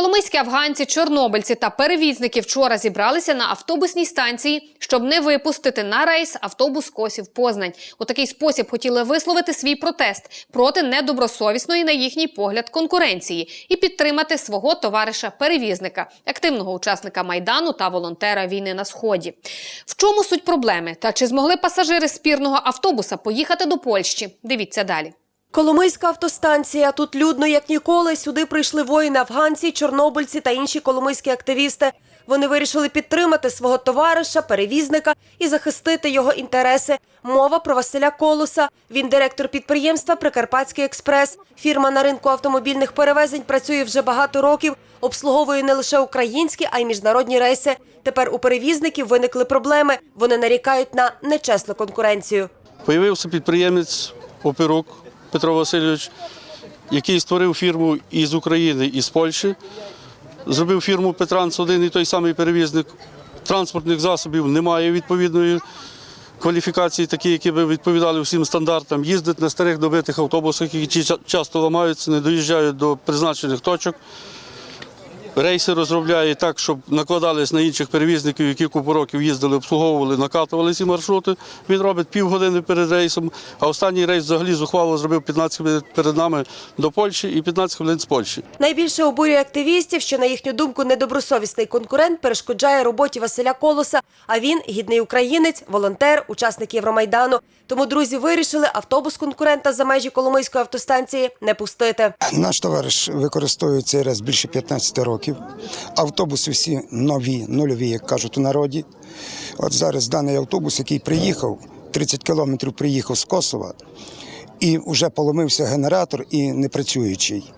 Коломийські афганці, чорнобильці та перевізники вчора зібралися на автобусній станції, щоб не випустити на рейс автобус Косів Познань. У такий спосіб хотіли висловити свій протест проти недобросовісної, на їхній погляд, конкуренції і підтримати свого товариша-перевізника, активного учасника майдану та волонтера війни на сході. В чому суть проблеми? Та чи змогли пасажири спірного автобуса поїхати до Польщі? Дивіться далі. Коломийська автостанція. Тут людно, як ніколи. Сюди прийшли воїни-афганці, чорнобильці та інші коломийські активісти. Вони вирішили підтримати свого товариша, перевізника і захистити його інтереси. Мова про Василя Колоса. Він директор підприємства Прикарпатський експрес. Фірма на ринку автомобільних перевезень працює вже багато років. Обслуговує не лише українські, а й міжнародні рейси. Тепер у перевізників виникли проблеми. Вони нарікають на нечесну конкуренцію. Появився підприємець Оперук Петро Васильович, який створив фірму із України і з Польщі. Зробив фірму Петранс, один і той самий перевізник. Транспортних засобів немає відповідної кваліфікації, такі, які би відповідали всім стандартам. Їздить на старих добитих автобусах, які часто ламаються, не доїжджають до призначених точок. Рейси розробляє так, щоб накладались на інших перевізників, які купу років їздили, обслуговували, накатували ці маршрути. Він робить півгодини перед рейсом, а останній рейс взагалі зухвало зробив 15 хвилин перед нами до Польщі і 15 хвилин з Польщі. Найбільше обурює активістів, що на їхню думку недобросовісний конкурент перешкоджає роботі Василя Колоса. А він гідний українець, волонтер, учасник Євромайдану. Тому друзі вирішили автобус конкурента за межі Коломийської автостанції не пустити. Наш товариш використовує цей раз більше 15 років. Автобуси всі нові, нульові, як кажуть у народі. От зараз даний автобус, який приїхав, 30 кілометрів приїхав з Косова, і вже поломився генератор і не працюючий.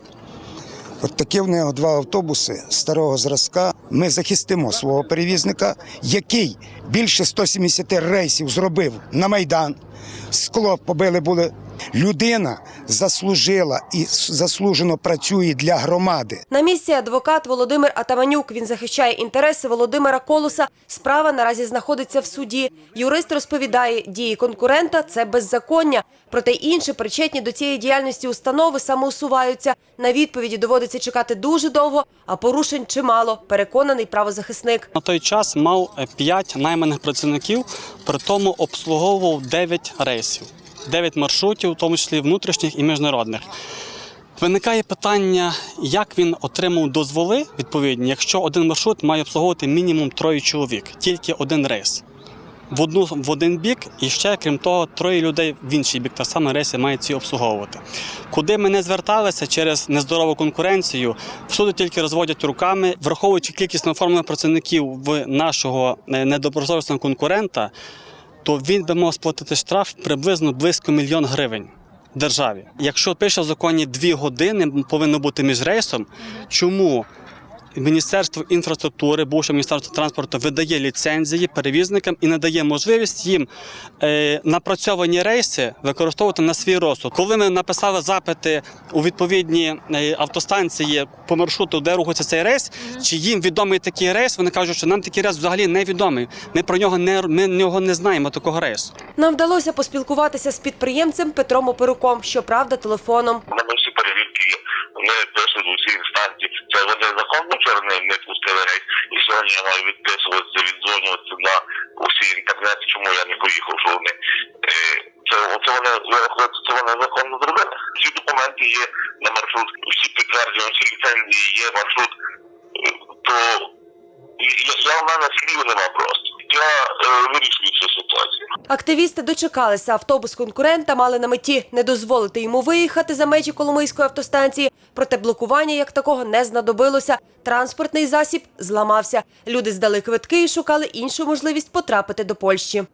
От такі в нього два автобуси старого зразка. Ми захистимо свого перевізника, який більше 170 рейсів зробив на Майдан. Скло побили були. Людина заслужила і заслужено працює для громади. На місці адвокат Володимир Атаманюк. Він захищає інтереси Володимира Колоса. Справа наразі знаходиться в суді. Юрист розповідає, дії конкурента це беззаконня. Проте інші причетні до цієї діяльності установи самоусуваються. На відповіді доводиться чекати дуже довго, а порушень чимало. Переконаний правозахисник. На той час мав 5 найманих працівників, при тому обслуговував 9 рейсів, 9 маршрутів, в тому числі внутрішніх і міжнародних. Виникає питання, як він отримав дозволи відповідні, якщо один маршрут має обслуговувати мінімум троє чоловік, тільки один рейс. В, одну, в один бік і ще, крім того, троє людей в інший бік, та саме рейси мають ці обслуговувати. Куди ми не зверталися через нездорову конкуренцію, всюди тільки розводять руками, враховуючи кількість неоформлених працівників в нашого е, недобросовісного конкурента, то він би мав сплатити штраф приблизно близько мільйон гривень. Державі, якщо пише в законі дві години повинно бути між рейсом, чому Міністерство інфраструктури, бувше міністерство транспорту, видає ліцензії перевізникам і надає можливість їм е, напрацьовані рейси використовувати на свій розсуд. Коли ми написали запити у відповідні е, автостанції по маршруту, де рухається цей рейс, чи їм відомий такий рейс, вони кажуть, що нам такий рейс взагалі не відомий. Ми про нього не ми нього не знаємо такого рейсу. Нам вдалося поспілкуватися з підприємцем Петром Оперуком, щоправда, телефоном. У мене всі перевірки є. Вони пишуть з законно не, пустили. І сьогодні я маю відписуватися, відзвонюватися на усі інтернети, чому я не поїхав, що вони. Е, це, це вони ви рахуєте, це вони законно зробили. Всі документи є на маршрут, всі підтверджені, всі ліцензії є маршрут. Е, То я, я в мене слів нема просто. Я е, вирішую цю ситуацію. Активісти дочекалися. Автобус конкурента мали на меті не дозволити йому виїхати за межі Коломийської автостанції. Проте блокування як такого не знадобилося. Транспортний засіб зламався. Люди здали квитки і шукали іншу можливість потрапити до Польщі.